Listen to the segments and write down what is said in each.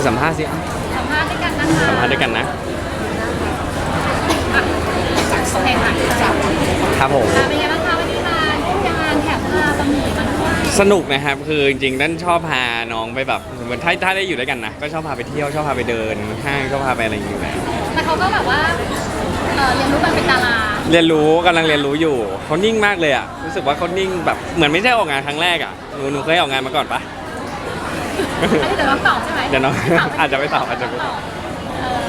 คือสัมภาษณ์สิเอ้าสัมภาษณ์ด้วยกันนะคะสัมภาษณ์ด้วยกันนะโอเคค่ะครับผมอะเป็นไงบ้างคะวันนี้มางานแถบพาบะหมี่มาด้วยสนุกนะครับคือจริงๆนั่นชอบพาน้องไปแบบเหมือนถ้าถ้าได้อยู่ด้วยกันนะก็ชอบพาไปเที่ยวชอบพาไปเดินห้างชอบพาไปอะไรอย่างเงี้ยแต่เขาก็แบบว่าเอ่อเรียนรู้การเป็นดาราเรียนรู้กำลังเรียนรู้อยู่เขานิ่งมากเลยอะรู้สึกว่าเขานิ่งแบบเหมือนไม่ใช่ออกงานครั้งแรกอะหนูหนูเคยออกงานมาก่อนปะ อันนี้เดี๋ยวน้องตอบใช่ไหมเดี๋ยวน้องอาจจะไม่ตอบอาจจะไม่ตอบ เออ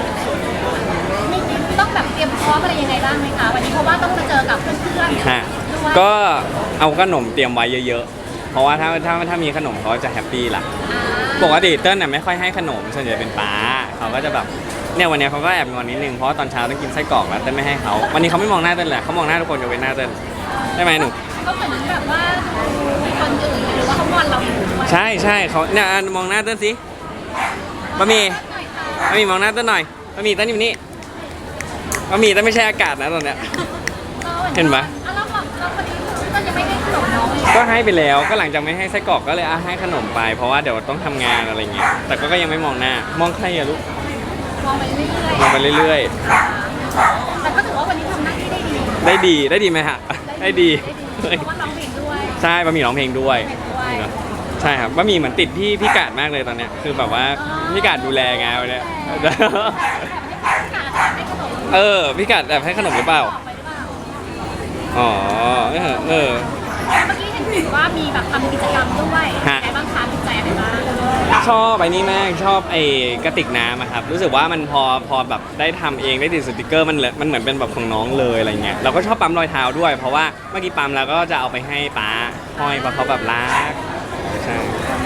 มีต้องแบบเตรียมพร้อมอะไรยังไงบ้างไหมคะวันนี้เพราะว่าต้องมาเจอกับเพื่อนๆฮะด้วยก็เอาขนมเตรียมไว้เยอะๆ เพราะว่าถ้าถ้าถ้ามีขนมเขาจะแฮปปี้ล่ะ อ่าปกติเติ้ลน่ะไม่ค่อยให้ขนมส่วนใหญ่เป็นป้าเขาก็จะแบบเนี่ยวันเนี้ยเขาก็แอบงอนนิดนึงเพราะว่าตอนเช้าต้องกินไส้กรอกแล้วเติ้ลไม่ให้เขาวันนี้เขาไม่มองหน้าเติ้ลเลยเขามองหน้าทุกคนยกเว้นหน้าเติ้ลใช่ไหมหนู ก็เหมือนแบบว่าดูคนอื่นหรือว่าเขางอนเราอยู่ด้วยใช่ใช่เขาเนี่ยอะมองหน้าเติ้ลสิบะหมี่หน่อยค่ะบะหมี่มองหน้าเติ้ลหน่อยบะหมี่เติ้ลอยู่นี่บะหมี่เติ้ลไม่ใช่อากาศนะตอนเนี้ยเห็นปะอ่เราเราเราคนนี้ก็ยังไม่ได้ขนมน้องเลยก็ให้ไปแล้วก็หลังจากไม่ให้ไส้กรอกก็เลยอะให้ขนมไป เพราะว่าเดี๋ยวต้องทำงานอะไรเงี้ยแต่ก็ก็ยังไม่มองหน้ามองใครอะลูกมองไปเรื่อยมองไปเรื่อยๆ ได้ดีๆได้ดีได้ดีไหมฮะได้ดีได้ดีเพราะว่าร้องเพลงด้วยใช่บะหมี่ร้องเพลงด้วย เพลงด้วยใช่ครับบะหมี่เหมือนติดพี่พี่กาดมากเลยตอนเนี้ยคือแบบว่าพี่กาดดูแลไงวันเนี้ยให้ขนมเออพี่กาดแอบให้ขนมหรือเปล่าออกไปหรือเปล่าอ๋อเออเออเมื่อกี้เห็นว่ามีแบบทำกิจกรรมด้วยฮะไหนบ้างคะติดใจอะไรบ้าง ชอบไอ้นี่มากชอบไอ้กระติกน้ำอะครับรู้สึกว่ามันพอพอแบบได้ทำเองได้ติดสติกเกอร์มันเลยมันเหมือนเป็นแบบของน้องเลยอะไรเงี้ยเราก็ชอบปั๊มรอยเท้าด้วย เพราะว่าเมื่อกี้ปั๊มแล้วก็จะเอาไปให้ป้าห้อยเพราะเขาแบบรักใช่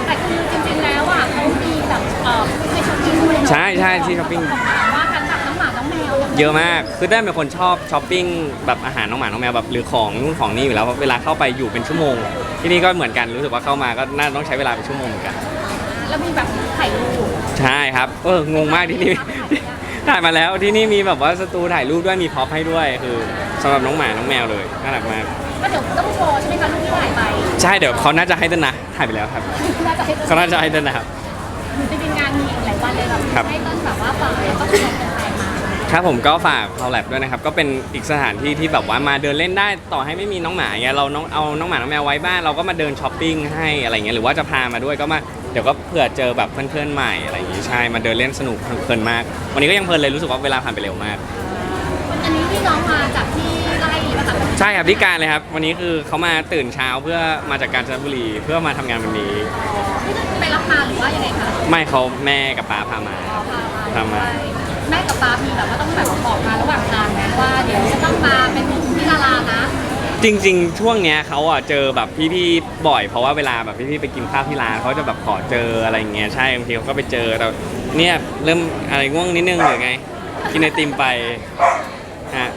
แต่คือจริงๆแล้วอะเขามีแบบเอ่อให้ช้อปปิ้งด้วยเนอะใช่ใช่ที่ช้อปปิ้งของว่าทั้งแบบน้องหมาน้องแมวเยอะมาก คือได้เป็นคนชอบช้อปปิ้งแบบอาหารน้องหมา น้องแมวแบบหรือของนู่นของนี่อยู่แล้วเวลาเข้าไปอยู่เป็นชั่วโมง ที่นี่ก็เหมือนกันรู้สึกว่าเข้ามาก็น่าต้องใช้เวลาเป็นชั่วโมงเหมือนกัน แล้วมีแบบถ่ายรูปใช่ครับเอองงมากที่นี่ ถ่ายมาแล้วที่นี่มีแบบว่าสตูถ่ายรูปด้วยมีพ็อปให้ด้วยคือสำหรับน้องหมาน้องแมวเลยน่ารักมากก็เดี๋ยวต้องโชว์ใช่ไหมคะรูปที่ถ่ายไปใช่เดี๋ยวเขาน่าจะให้เต้นนะถ่ายไปแล้วครับน่าจะให้เขาน่าจะให้เต้นนะครับจริงๆงานมีอีกหลายวันเลยแบบครับให้ต้นแบบว่าฝากแล้วก็ชมกันไปมาครับผมก็ฝากเราแลบด้วยนะครับ ก็เป็นอีกสถานที่ที่แบบว่ามาเดินเล่นได้ต่อให้ไม่มีน้องหมาเงี้ยเราน้องเอาน้องหมาน้องแมวไว้บ้านเราก็มาเดินช้อปปิ้งให้อะไรเงี้ยหรือว่าจะพามาด้วยก็มาเดี๋ยวก็เผื่อเจอแบบเพื่อนๆใหม่อะไรอย่างงี้ใช่มาเดินเล่นสนุกเพลินมาก วันนี้ก็ยังเพลินเลยรู้สึกว่าเวลาผ่านไปเร็วมาก อันนี้ที่น้องมาจากที่ไร่มาจากใช่ครับที่การเลยครับ วันนี้คือเขามาตื่นเช้าเพื่อมาจากกาญจนบุรีเพื่อมาทำงานวันนี้ ไปรับมาหรือว่ายังไงคะไม่เขาแม่กับป้าพามาอ๋อพามาพามา แม่กับป๊ามีแบบว่าต้องแบบบอกมาระหว่างทางนะว่าเดี๋ยวจะต้องมาเป็นพี่ดารานะ จริง ๆ ช่วงเนี้ยเขาอะเจอแบบพี่ๆบ่อย เพราะว่าเวลาแบบพี่ๆไปกินข้าวที่ร้านเขาจะแบบขอเจออะไรอย่างเงี้ยใช่บางทีเขาก็ไปเจอแต่เนี่ยเริ่มอะไรง่วงนิดนึงหรือไง กินไอติมไปฮะ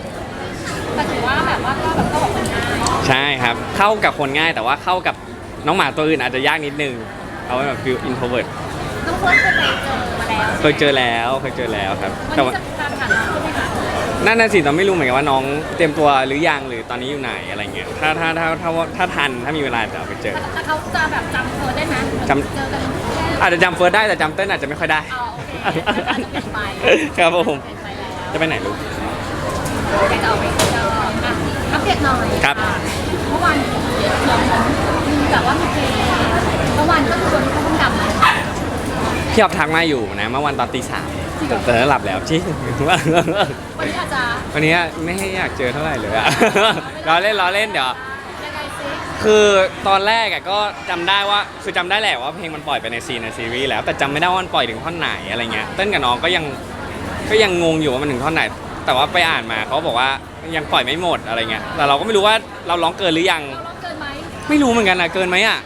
แต่ถือว่าแบบว่าก็แบบก็บอกคนง่ายใช่ครับ เข้ากับคนง่ายแต่ว่าเข้ากับน้องหมาตัวอื่นอาจจะยากนิดนึงเขาเป็นแบบฟิลอินโทรเวิร์ดน้องเฟิร์สเคยไปเจอมาแล้วเคยเจอแล้วเคยเจอแล้วครับ วันแต่นี้ว่าจะตามหาน้องใช่ไหมคะ นั่นน่ะสิเราไม่รู้เหมือนกันว่าน้องเตรียมตัวหรือยังหรือตอนนี้อยู่ไหนอะไรเงี้ยถ้าถ้าถ้าถ้าถ้าทันถ้ามีเวลาจะเอาไปเจอ แต่เขาจะแบบจำเฟิร์สได้ไหมจำ เจอกันอาจจะจำเฟิร์สได้แต่จำเต้นอาจจะไม่ค่อยได้อ๋อโอเคอาจจะเปลี่ยนไปครับผม เปลี่ยนไปแล้วจะไปไหนลูก อยากจะออกไปข้างนอกอะอัปเดตหน่อยครับะเมื่อวานมีแบบว่ามีเพลงเมื่อวานก็คือโดนเขาต้องดำนะพี่ออฟทักมาอยู่นะเมื่อวันตอนตีสาม แต่แต่หลับแล้วจริง วันนี้อาจจะวันนี้ไม่ให้อยากเจอเท่าไหร่เลยอะล้อเล่นล้อเล่นเดี๋ยว ยังไงซิคือตอนแรกอะก็จำได้ว่าคือจำได้แหละว่าเพลงมันปล่อยไปในซีนในซีรีส์แล้วแต่จำไม่ได้ว่ามันปล่อยถึงท่อนไหนอะไรเงี้ยเต้นกับน้องก็ยังก็ยังงงอยู่ว่ามันถึงท่อนไหน แต่ว่าไปอ่านมาเขาบอกว่ายังปล่อยไม่หมดอะไรเงี้ยแต่เราก็ไม่รู้ว่าเราร้องเกินหรือยัง เราร้องเกินไหมไม่รู้เหมือนกันนะเกินไหมอะ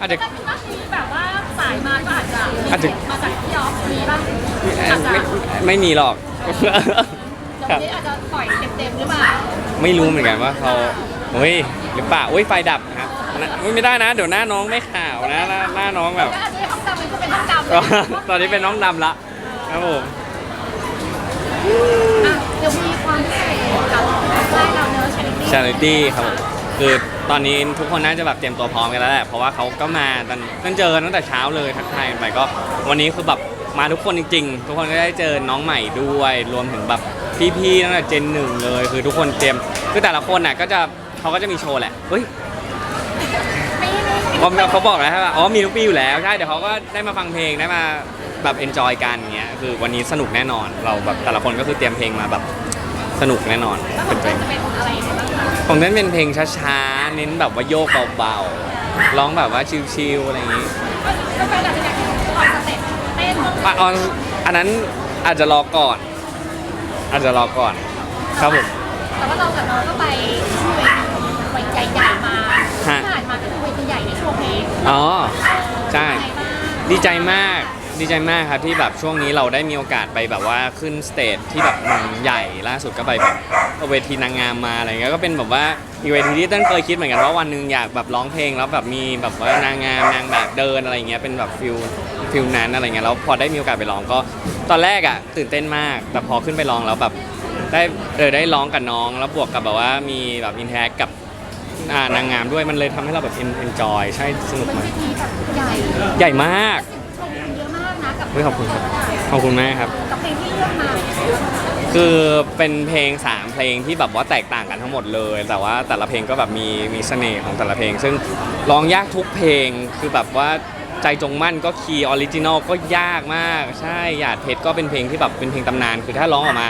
อาจจะถ้าถ้ามีแบบว่าสายมาก็อาจจะอาจจะ มาจากพี่ออฟมีป่ะ ไม่ไม่มีหรอกเดี๋ยวนี้อาจจะปล่อยเต็มๆหรือเปล่าไม่รู้เหมือนกันว่าเขาเฮ้ยหรือเปล่าอุ้ยไฟดับนะครับนะอุ๊ยไม่ได้นะ เดี๋ยวหน้าน้องไม่ขาวนะหน้าหน้าน้องแบบ ก็อาจจะห้องดำมันก็เป็นห้องดำก็ตอนนี้เป็นน้องดำละครับผม อะเดี๋ยวมีความพิเศษกับใกล้เราเนอะชาริตี้ชาริตี้ครับผมคือตอนนี้ทุกคนน่าจะแบบเตรียมตัวพร้อมกันแล้วแหละเพราะว่าเขาก็มาตอนตั้งเจอกันตั้งแต่เช้าเลยทักทายกันไปก็ วันนี้คือแบบ มาทุกคนจริง ๆ ทุกคนก็ได้เจอน้องใหม่ด้วย รวมถึงแบบพี่ๆตั้งแต่เจนหนึ่งเลย คือทุกคนเตรียมคือแต่ละคนน่ะก็จะเขาก็จะมีโชว์แหละเฮ้ยไม่ไม่เขาเขาบอกแล้วว่าอ๋อมีทุกปีอยู่แล้วใช่เดี๋ยวเขาก็ได้มาฟังเพลงได้มาแบบเอนจอยกันเงี้ยคือวันนี้สนุกแน่นอน เราแบบแต่ละคนก็คือเตรียมเพลงมาแบบสนุกแน่นอนแล้วขเป็องนเพเธลองจะเป็นอะไรยังไงบ้างคะของนั้นเป็นเพลงช้าๆเน้นแบบว่าโยกเบาๆร้องแบบว่าชิลๆอะไรอย่างงี้ก็แฟนอาจจะอยากเห็นออนสเต็ปเต้น อะออนอันนั้นอาจจะรอก่อน อาจจะรอก่อน ครับผม แต่ว่าเรากับน้องก็ไปช่วยเวทีใหญ่ๆมาฮะ ที่ผ่านมาก็คือเวทีใหญ่ในช่วงเพลงอ๋อ ใช่ยังไงบ้างดีใจมาก ดีใจมากครับที่แบบช่วงนี้เราได้มีโอกาสไปแบบว่าขึ้นสเตจที่แบบมันใหญ่ล่าสุดก็ไปแบบเวทีนางงามมาอะไรเงี้ยก็เป็นแบบว่ามีเวทีที่ต้นเคยคิดเหมือนกันว่าวันหนึ่งอยากแบบร้องเพลงแล้วแบบมีแบบว่านางงามนางแบบเดินอะไรเงี้ยเป็นแบบฟิล ฟิลนั้นอะไรเงี้ยแล้วพอได้มีโอกาสไปร้องก็ตอนแรกอะตื่นเต้นมาก แต่พอขึ้นไปร้องแล้วแบบได้เออได้ร้องกับน้อง แล้วบวกกับแบบว่ามีแบบอินแทกกับอ่านางงามด้วยมันเลยทำให้เราแบบเอนจอยใช่สนุกเป็นมาเวกทีแบบใหญ่ใหญ่มากชมเยอะมากนะกับเฮ้ยขอบคุณครับ ขอบคุณมากครับ กับเพลงที่เลือกมาคือเป็นเพลง 3 เพลงที่แบบว่าแตกต่างกันทั้งหมดเลย แต่ว่าแต่ละเพลงก็แบบมีมีเสน่ห์ของแต่ละเพลง ซึ่งร้องยากทุกเพลงคือแบบว่า ใจจงมั่นก็คีย์ออริจินอลก็ยากมาก ใช่หยาดเพชรก็เป็นเพลงที่แบบเป็นเพลงตำนาน คือถ้าร้องออกมา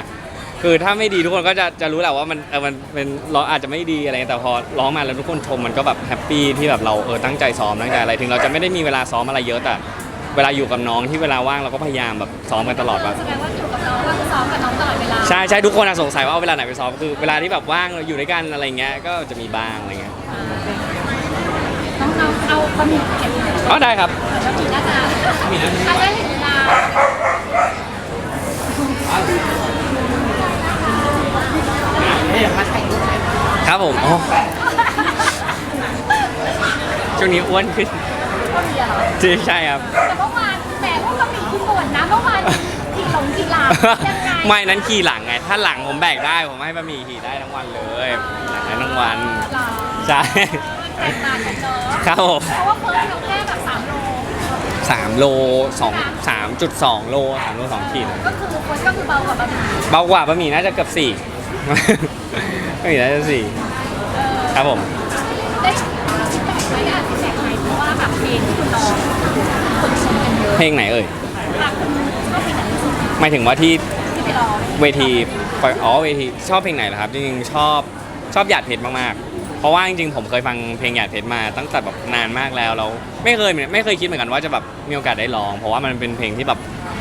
คือถ้าไม่ดีทุกคนก็จะจะรู้แหละว่ามันเออมันเป็นร้องอาจจะไม่ดีอะไรแต่พอร้องมาแล้วทุกคนชมมันก็แบบแฮปปี้ที่แบบเราเออตั้งใจซ้อมตั้งใจอะไรถึงเราจะไม่ได้มีเวลาซ้อมอะไรเยอะแต่เวลาอยู่กับน้องที่เวลาว่างเราก็พยายามแบบซ้อมกันตลอดแบบ แสดงว่าอยู่กับน้องก็คือซ้อมกับน้องตลอดเวลาใช่ใช่ทุกคนอะสงสัยว่าเอาเวลาไหนไปซ้อมคือเวลาที่แบบว่างเราอยู่ด้วยกันอะไรเงี้ยก็จะมีบ้างอะไรเงี้ย น้องๆเอาบะหมี่เก็บเอ๋อได้ครับบะหมี่หน้าตาอันได้เห็นเวลาครับผมอ๋อช่วงนี้อ้วนขึ้นบะหมี่เหรอใช่ใช่ครับ แต่เมื่อวานแหมพวกบะหมี่คุณบ่นนะเมื่อวานขี่หลงขี่ลามยังไงไม่นั้นขี่หลังไง ถ้าหลังผมแบกได้ ผมให้บะหมี่ขี่ได้ทั้งวันเลยหลังได้ทั้งวันหรอ ใช่ แตกต่างกันเนอะครับผมเพราะว่าเฟิร์สเราแค่แบบสามโลสามโลสองสามจุดสองโลสามโลสองขีดก็คือเฟิร์สก็คือเบากว่าบะหมี่เบากว่าบะหมี่น่าจะเกือบสี่ บะหมี่น่าจะสี่ครับผมได้ฟีดแบ็กไหมได้อ่านฟีดแบ็กไหมเพราะว่าแบบเพลงที่คุณร้องคนชมกันเยอะเพลงไหนเอ่ยค่ะคุณชอบเพลงไหนที่สุดหมายถึงว่าที่ที่ไปร้องเวทีอ๋อเวทีชอบเพลงไหนเหรอครับจริงๆชอบชอบหยาดเพชรมากๆ เพราะว่าจริงๆผมเคยฟังเพลงหยาดเพชรมาตั้งแต่แบบนานมากแล้วเราไม่เคยไม่เคยคิดเหมือนกันว่าจะแบบมีโอกาสได้ร้อง เพราะว่ามันเป็นเพลงที่แบบ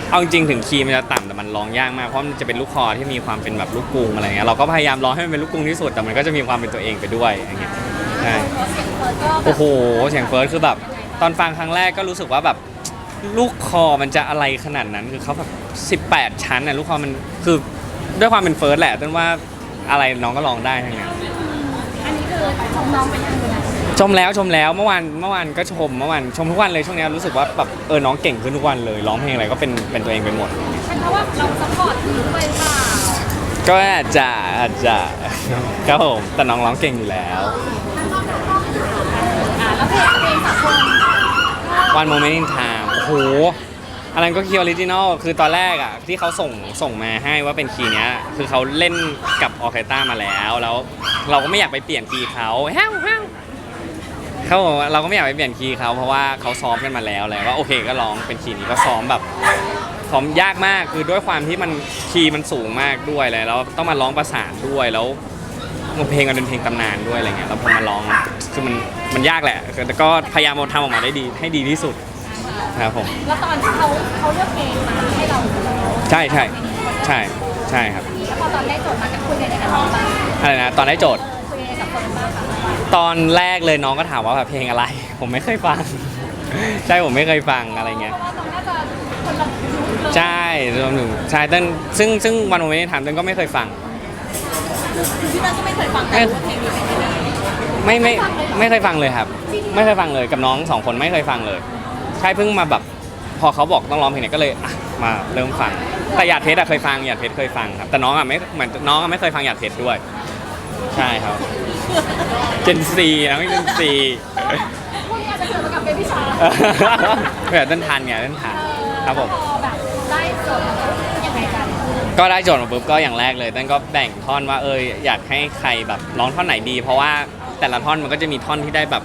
เอาจริงๆถึงคีย์มันจะต่ำแต่มันร้องยากมากเพราะมันจะเป็นลูกคอที่มีความเป็นแบบลูกกรุงอะไรเงี้ยเราก็พยายามร้องให้มันเป็นลูกกรุงที่สุดแต่มันก็จะมีความเป็นตัวเองไปด้วยอย่างเงี้ยใช่เพราะเสียงเฟิร์สก็แบบโอ้โหเสียงเฟิร์สคือแบบตอนฟังครั้งแรกก็รู้สึกว่าแบบลูกคอมันจะอะไรขนาดนั้นคือเขาแบบ18 ชั้นน่ะลูกคอมันคือด้วยความเป็นเฟิร์สแหละต้นว่าอะไรน้องก็ร้องได้ทั้งนั้น อันนี้คือชมน้องเป็นยังไงชมแล้วชมแล้วเมื่อวานเมื่อวานก็ชมเมื่อวานชมทุกวันเลยช่วงนี้รู้สึกว่าแบบเออน้องเก่งขึ้นทุกวันเลยร้องเพลงอะไรก็เป็นเป็นตัวเองไปหมด เป็นเพราะว่าเราซัพพอร์ตคือด้วยเปล่าก็อาจจะอาจจะครับผมแต่น้องร้องเก่งอยู่แล้ว อ่าแล้วเพลงเพลงสากล One Moment in Time โอ้โห อันนั้นก็คีย์ออริจินอลคือตอนแรกอะที่เขาส่งส่งมาให้ว่าเป็นคีย์เนี้ย คือเขาเล่นกับออเคสตรามาแล้ว แล้วเราก็ไม่อยากไปเปลี่ยนคีย์เขาแฮ้วแฮ้วเขาบอกว่าเราก็ไม่อยากไปเปลี่ยนคีย์เขาเพราะว่าเขาซ้อมกันมาแล้วแหละว่าโอเคก็ร้องเป็นคีย์นี้ก็ซ้อมแบบซ้อมยากมากคือด้วยความที่มันคีย์มันสูงมากด้วยเลยแล้วต้องมาร้องประสานด้วยแล้วเพลงมันเป็นเพลงตำนานด้วยอะไรเงี้ยแล้วพอมาร้องคือมันมันยากแหละแต่ก็พยายามทำออกมาได้ดีให้ดีที่สุด ครับผม แล้วตอนที่เขาเขาเลือกเพลงมาให้เราใช่ใช่ใช่ใช่ครับ แล้วพอตอนได้โจทย์มากับคุยกันในกับน้องบ้างอะไรนะ ตอนได้โจทย์ คุยกันกับคนบ้างค่ะตอนแรกเลยน้องก็ถามว่าแบบเพลงอะไร ผมไม่เคยฟัง ใช่ผมไม่เคยฟังอะไรเงี้ย เพราะว่าน้องน่าจะคนละยุคเลยใช่รวมถึงใช่เต้นซึ่งซึ่งวันโมเมนต์ถามเต้นก็ไม่เคยฟัง คือพี่เต้นก็ไม่เคยฟังแต่รู้ว่าเพลงนี้เป็นยังไง ไม่ไม่ไม่เคยฟังเลยครับ ไม่เคยฟังเลยกับน้องสองคนไม่เคยฟังเลยใช่เพิ่งมาแบบพอเขาบอกต้องร้องเพลงเนี้ยก็เลยอะมาเริ่มฟัง แต่หยาดเพชรอะเคยฟังหยาดเพชรเคยฟังครับแต่น้องอะไม่เหมือนน้องอะไม่เคยฟังหยาดเพชรด้วย ใช่ครับเจนซีนะไม่เจนซีพวกนี้อาจจะเกิดมากับเบบี้ชาร์แบบต้นทันไงต้นทันครับผมพอแบบก็ได้โจทย์มาปุ๊บก็อย่างแรกเลยเต้นก็แบ่งท่อนว่าเอออยากให้ใครแบบร้องท่อนไหนดี เพราะว่าแต่ละท่อนมันก็จะมีท่อนที่ได้แบบ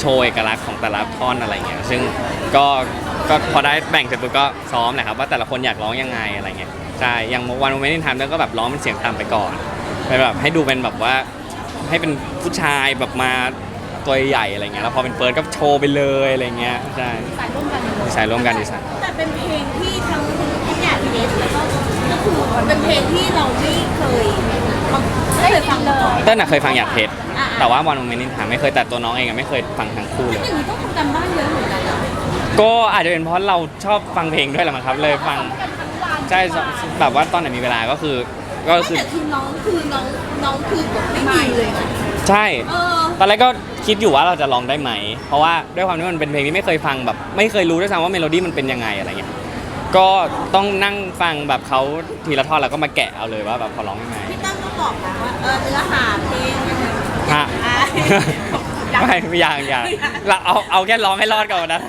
โชว์เอกลักษณ์ของแต่ละท่อนอะไรเงี้ยซึ่งก็ก็พอได้แบ่งเสร็จปุ๊บก็ซ้อมแหละครับว่าแต่ละคนอยากร้องยังไงอะไรเงี้ยใช่อย่างวันโมเมนต์ที่ทำเต้นก็แบบร้องเป็นเสียงต่ำไปก่อนไปแบบให้ดูเป็นแบบว่าให้เป็นผู้ชายแบบมาตัวใหญ่อะไรเงี้ยแล้วพอเป็นเฟิร์สก็โชว์ไปเลยอะไรเงี้ยใช่สายร่วมกันดีไซน์ร่วมกันดีไซน์แต่เป็นเพลงที่ทั้งพี่แก่พี่เนสแล้วก็ก็คือเป็นเพลงที่เราไม่เคยไม่เคยฟังมาก่อนเต้นน่ะเคยฟังอยากเพชรอ่า แต่ว่าวันโมเมนต์ที่ทำไม่เคยแต่ตัวน้องเองอะไม่เคยฟังทั้งคู่เลย อย่างนี้ต้องทำการบ้านเยอะเหมือนกันนะก็อาจจะเป็นเพราะเราชอบฟังเพลงด้วยแหละมั้งครับ เลยฟังกันทั้งวันใช่แบบว่าตอนไหนมีเวลาก็คือก็ไม่คือแต่คือน้องคือน้องน้องคือแบบไม่ดีเลยนะใช่ เออ ตอนแรกก็คิดอยู่ว่าเราจะลองได้ไหม เพราะว่าด้วยความที่มันเป็นเพลงที่ไม่เคยฟังแบบ ไม่เคยรู้ด้วยซ้ำว่าเมโลดี้มันเป็นยังไงอะไรเงี้ย ก็ต้องนั่งฟังแบบเขาทีละท่อนแล้วก็มาแกะเอาเลยว่าแบบเขาร้องยังไง พี่ตั้มก็บอกนะว่าเออเนื้อหาเพลงฮะ อะไม่ไม่อย่างอย่างเราเอาเอาแค่ร้องให้รอดก่อนนะ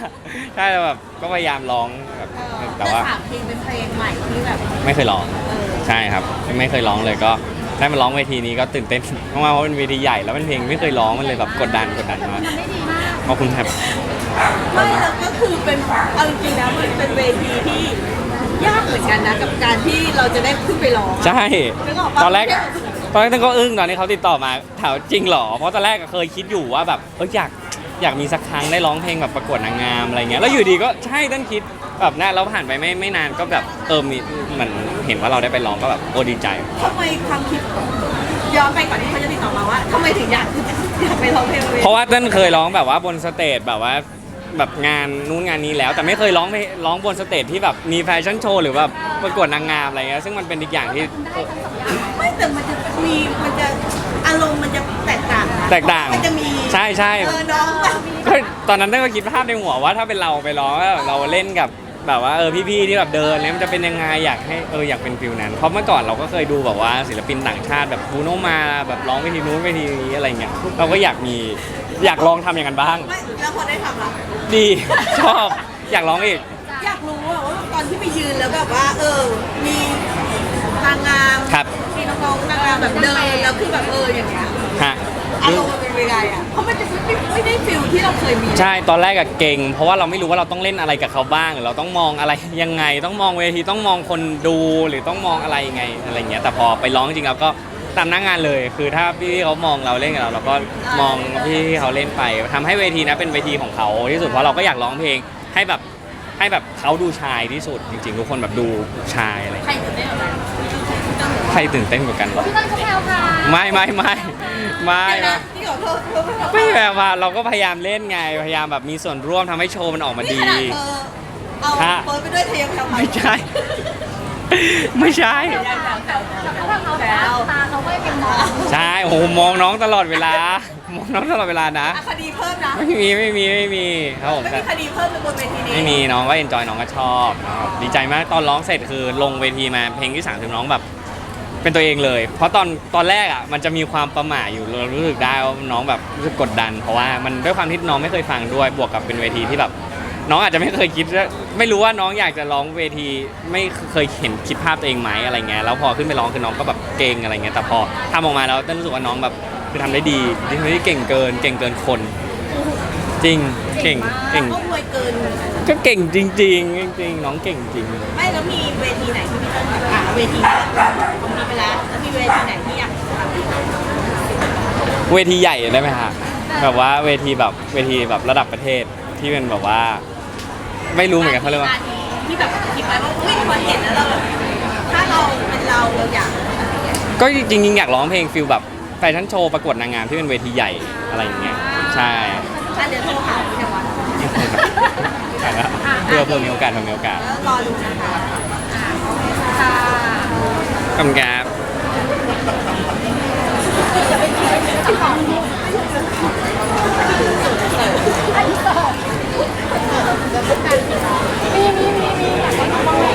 ใช่แบบก็พยายามร้องแบบเออแต่ว่า สามเพลงเป็นเพลงใหม่ที่แบบไม่เคยร้องเออใช่ครับ ไม่เคยร้องเลยก็ได้มาร้องเวทีนี้ก็ตื่นเต้นมากๆเพราะเป็นเวทีใหญ่แล้วเป็นเพลงไม่เคยร้องมันเลยแบบกดดันกดดันมากทำได้ดีมากขอบคุณครับไม่แล้วก็คือเป็นเอาจริงๆนะมันเป็นเวทีที่ยากเหมือนกันนะกับการที่เราจะได้ขึ้นไปร้องอะใช่นึกออกปะตอนแรก ตอนแรกก็อึ้งตอนที่เขาติดต่อมาถามจริงเหรอ เพราะตอนแรกก็เคยคิดอยู่ว่าแบบเอออยากอยากมีสักครั้งได้ร้องเพลงแบบประกวดนางงามอะไรเงี้ย แล้วอยู่ดีก็ใช่ต้นคิดแบบน่าแล้วผ่านไปไม่ไม่นานก็แบบเออมีเหมือนเห็นว่าเราได้ไปร้องก็แบบโอ้ดีใจ ทำไมความคิดย้อนไปก่อนที่เขาจะติดต่อมาว่าทำไมถึงอยากอยากไปร้องเพลงเวทีเพราะว่าเต้นเคยร้องแบบว่าบนสเตจแบบว่า แบบงานนู้นงานนี้แล้ว แต่ไม่เคยร้องไปร้องบนสเตจที่แบบมีแฟชั่นโชว์หรือแบบประกวดนางงามอะไรเงี้ยซึ่งมันเป็นอีกอย่างที่ได้ทั้งสองอย่างไม่แต่มันจะมีมันจะอารมณ์มันจะแตกต่างนะแตกต่างมันจะมีใช่ใช่เออน้องแบบก็ตอนนั้นเต้นก็คิดภาพในหัวว่าถ้าเป็นเราไปร้องแล้วเราเล่นกับแบบว่าเออพี่ๆที่แบบเดินเนี่ยมันจะเป็นยังไงอยากให้เอออยากเป็นฟิลนั้น เพราะเมื่อก่อนเราก็เคยดูแบบว่าศิลปินต่างชาติแบบบูโนมาแบบร้องเวทีนู้นเวทีนี้อะไรเงี้ยเราก็อยากมี อยากลองทำอย่างนั้นบ้าง ไม่แล้วพอได้ทำละดี ชอบ อยากร้องอีก อยากรู้อะว่าตอนที่ไปยืนแล้วแบบว่า เออ มีนางงามครับ มีน้องๆนางงามแบบเดินแล้วคือแบบเอออย่างเงี้ยฮะ อารมณ์มันเป็นยังไงอะเพราะมันจะไม่ไม่ได้ฟิลที่เราเคยมีใช่ ตอนแรกอะเก่ง เพราะว่าเราไม่รู้ว่าเราต้องเล่นอะไรกับเขาบ้าง หรือเราต้องมองอะไรยังไง ต้องมองเวที ต้องมองคนดู หรือต้องมองอะไรยังไง อะไรเงี้ย แต่พอไปร้องจริงๆเราก็ ตามหน้างานเลย คือถ้าพี่ๆเขามองเราเล่นกับเราเราก็มองพี่ๆเขาเล่นไปทำให้เวทีนะเป็นเวทีของเขาที่สุดเพราะเราก็อยากร้องเพลงให้แบบให้แบบเขาดูชายที่สุดจริงๆทุกคนแบบดูชายอะไรใครตื่นเต้นกว่ากันใครตื่นเต้นกว่ากันวะพี่ต้นเขาแพรวพราวไม่ไม่ไม่ไม่เดี๋ยวนะนะที่ขอโทษเธอไม่แบบว่าเราก็พยายามเล่นไงพยายามแบบมีส่วนร่วมทำให้โชว์มันออกมานี่ดี ขนาดเธอเอาฮะเปิดไปด้วยเธอยังทำไมไม่ใช่ ไม่ใช่แล้วถ้าเขาตาเขาก็ยังมอง ใช่ โอ้โหมองน้องตลอดเวลา มองน้องตลอดเวลานะ อะคดีเพิ่มนะ ไม่มีไม่มีไม่มีครับผมไม่แต่มีคดีเพิ่มในบนเวทีนี้ไม่มีน้องก็เอนจอยน้องก็ชอบนะครับดีใจมากตอนร้องเสร็จคือลงเวทีมาเพลงที่สามถึงน้องแบบ เป็นตัวเองเลย เพราะตอนตอนแรกอะมันจะมีความประหม่าอยู่เรารู้สึกได้ว่าน้องแบบรู้สึกกดดัน เพราะว่ามันด้วยความที่น้องไม่เคยฟังด้วยบวกกับเป็นเวทีที่แบบ น้องอาจจะไม่เคยคิดว่าไม่รู้ว่าน้องอยากจะร้องเวที ไม่เคยเห็นคิดภาพตัวเองไหมอะไรเงี้ยแล้วพอขึ้นไปร้องคือน้องก็แบบเก่งอะไรเงี้ยแต่พอทำออกมาแล้วเต้นรู้สึกว่าน้องแบบคือทำได้ดีทำได้เก่งเกิน เก่งเกินคน จริงเก่งเก่ง ก็มวยเกิน ก็เก่งจริงๆจริงๆน้องเก่งจริง ไม่แล้วมีเวทีไหนที่พี่ต้นแบบอะเวทีนี้มีไปแล้วแล้วมีเวทีไหนที่อยากทำอีกเวทีใหญ่ได้ไหมฮะแบบว่าเวทีแบบเวทีแบบระดับประเทศที่เป็นแบบว่า ไม่รู้เหมือนกันเขาเรียกว่า ที่แบบคิดไว้ว่าอุ้ยพอเห็นแล้วเราแบบถ้าเราเป็นเราเราอยากก็จริงๆอยากร้องเพลงฟิลแบบแฟชั่นโชว์ประกวดนางงามที่เป็นเวทีใหญ่อะไรอย่างเงี้ยใช่ถ้าเดี๋ยวโทรหาพี่นวัดเพื่อเพื่อมีโอกาสเพื่อมีโอกาสแล้วรอดูนะคะค่ะขอบคุณครับ อันที่สอง มีมีมีมีอยากให้น้องบ้างไหม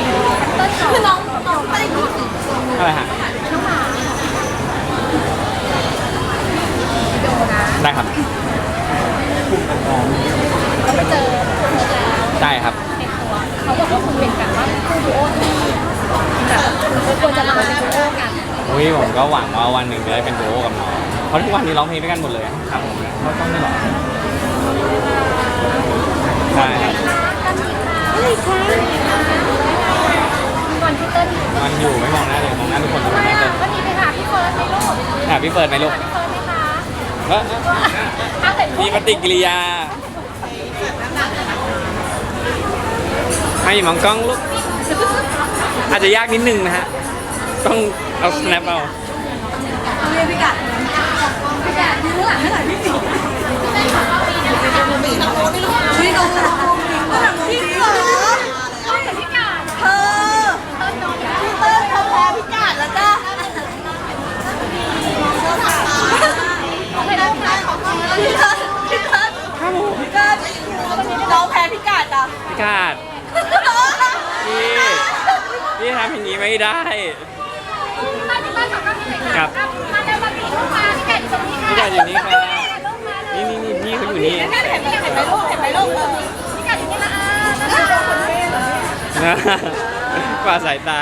ต้นเขาคือน้องน้องไม่ได้พูดถึงอะไรฮะหมาโดนะได้ครับเราไปเจอคุณแล้วได้ครับในตัวเขาบอกว่าคุณเป็นแบบว่าคู่ดูโอที่แบบควรจะมาเป็นดูโอกันอุ้ยผมก็หวังว่าวันหนึ่งจะได้เป็นดูโอกับน้องเพราะทุกวันนี้ร้องเพลงด้วยกันหมดเลยครับผมก็ต้องไม่หรอใช่ครับ ก่อนที่เต้นมันอยู่ไม่มองหน้าเลยมองหน้าทุกคนทำทำไมไมอะเต้นก็มีไปหาพี่เฟิร์สไหมลูกหาพี่เปิดไหมลูกพี่เฟิร์สไหมคะเอ้อเอาแต่ลูมีกปฏิกิริยาให้มองกล้องลูกอาจจะยากนิดนึงนะฮะต้องเอา snap เอาเอาเรียนพิกัดพิกัดยืนหลังให้หน่อยพี่สิพี่น้องพี่เหรอเอาแต่พี่กาดเธอเต้นโดน แล้วพี่เติ้ลเขาแพ้พิกัดแล้วจ้าเอาแล้วค่ะพี่เติ้ลพี่เติ้ลพี่เติ้ลน้องแพ้พิกัดอะพี่กาดพี่พี่ทำอย่างนี้ไม่ได้บ้านที่บ้านของเราที่ไหนครับมาแล้วมามีลูกมาพี่กาดอยู่ตรงนี้ค่ะพี่กาดอยู่นี่ค่ะลูกมาเลยนี่นี่นี่พี่เขาอยู่นี่ เห็นไหมเห็นไหมเห็นไหมลูกเห็นไหมลูก กว่าสายตา